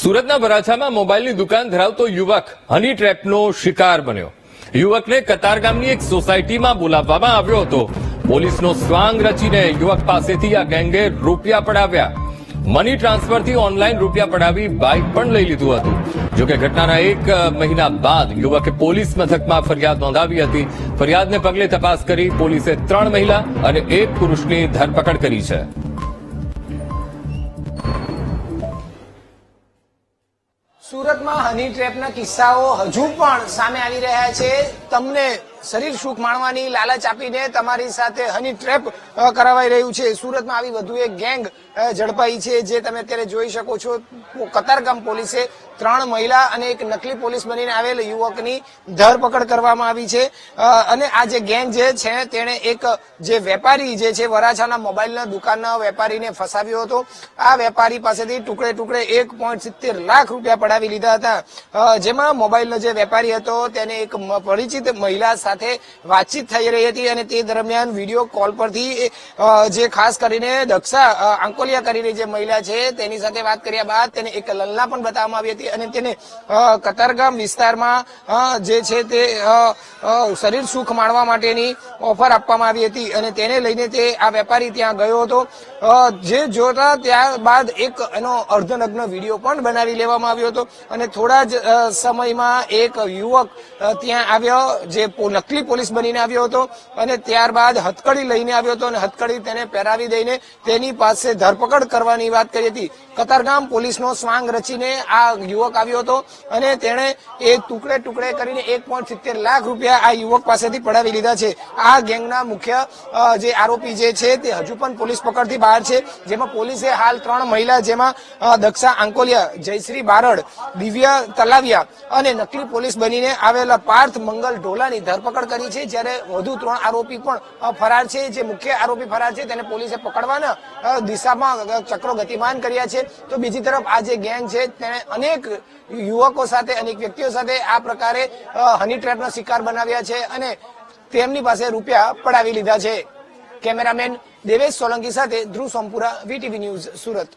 સુરતના વરાછામાં મોબાઈલની દુકાન ધરાવતો યુવક હની ટ્રેપનો શિકાર બન્યો. યુવકને કતાર ગામની એક સોસાયટીમાં બોલાવવામાં આવ્યો હતો. પોલીસનો સ્વાંગ રચીને યુવક પાસેથી આ ગેંગે રૂપિયા પડાવ્યા. મની ટ્રાન્સફરથી ઓનલાઈન રૂપિયા પડાવી બાઇક પણ લઈ લીધું હતું. જોકે ઘટનાના એક મહિના બાદ યુવકે પોલીસ મથકમાં ફરિયાદ નોંધાવી હતી. ફરિયાદને પગલે તપાસ કરી પોલીસે ત્રણ મહિલા અને એક પુરુષની ધરપકડ કરી છે. સુરતમાં હની ટ્રેપના કિસ્સાઓ હજુ પણ સામે આવી રહ્યા છે. તમને શરીર સુખ માણવાની લાલચ આપીને તમારી સાથે હની ટ્રેપ કરાવાઈ રહ્યું છે. સુરતમાં આવી વધુ એક ગેંગ ઝડપાઈ છે જે તમે અત્યારે જોઈ શકો છો. કતારગામ પોલીસે ત્રણ મહિલા અને એક નકલી પોલીસ બનીને આવેલ યુવકની ધરપકડ કરવામાં આવી છે. અને આ જે ગેંગ જે છે તેણે એક જે વેપારી જે છે વરાછાના મોબાઈલના દુકાનના વેપારીને ફસાવ્યો હતો. આ વેપારી પાસેથી ટુકડે ટુકડે એક લાખ રૂપિયા પડાવી લીધા હતા. જેમાં મોબાઈલનો જે વેપારી હતો તેને એક પરિચિત મહિલા સાથે વાતચીત થઈ રહી હતી અને તે દરમિયાન વીડિયો કોલ પરથી જે ખાસ કરીને દક્ષા આંકોલિયા કરીને જે મહિલા છે, તેની સાથે વાત કર્યા બાદ તેને એક લલ્લા પણ બતાવવામાં આવી હતી અને તેને કતારગામ વિસ્તારમાં જે છે તે શરીર સુખ માણવા માટેની ઓફર આપવામાં આવી હતી અને તેને લઈને તે આ વેપારી ત્યાં ગયો હતો. જે જોતા ત્યારબાદ એક એનો અર્ધનગ્ન વીડિયો પણ બનાવી લેવામાં આવ્યો હતો અને થોડા જ સમયમાં એક યુવક ત્યાં આવ્યો, જે પો- નકલી પોલીસ બનીને આવ્યો હતો અને ત્યારબાદ હથકડી લઈને આવ્યો હતો અને હથકડી તેને પહેરાવી દઈને તેની પાસે ધરપકડ કરવાની વાત કરી હતી. કતારગામ પોલીસનો સ્વાંગ રચીને આ યુવક આવ્યો હતો અને તેણે એ ટુકડે ટુકડે કરીને એક સિત્તેર લાખ રૂપિયા આ યુવક પાસેથી પડાવી લીધા છે. આ ગેંગના મુખ્ય જે આરોપી જે છે તે હજુ પણ પોલીસ પકડથી બહાર છે. જેમાં પોલીસે હાલ ત્રણ મહિલા જેમાં દક્ષા આંકોલિયા, જયશ્રી બારડ, દિવ્યા તલાવિયા અને નકલી પોલીસ બનીને આવેલા પાર્થ મંગલ ઢોલાની ધરપકડ કરી છે. જ્યારે વધુ ત્રણ આરોપી પણ ફરાર છે. જે મુખ્ય આરોપી ફરાર છે, તેને પોલીસે પકડવાના દિશામાં ચક્રો ગતિમાન કર્યા છે. તો બીજી તરફ આ જે ગેંગ છે, તેણે અનેક યુવકો સાથે, અનેક વ્યક્તિઓ સાથે આ પ્રકારે હની ટ્રેપનો શિકાર બનાવ્યા છે અને તેમની પાસે રૂપિયા પડાવી લીધા છે. કેમેરામેન દેવેશ સોલંકી સાથે ધ્રુવ સોમપુરા, વીટીવી ન્યૂઝ, સુરત.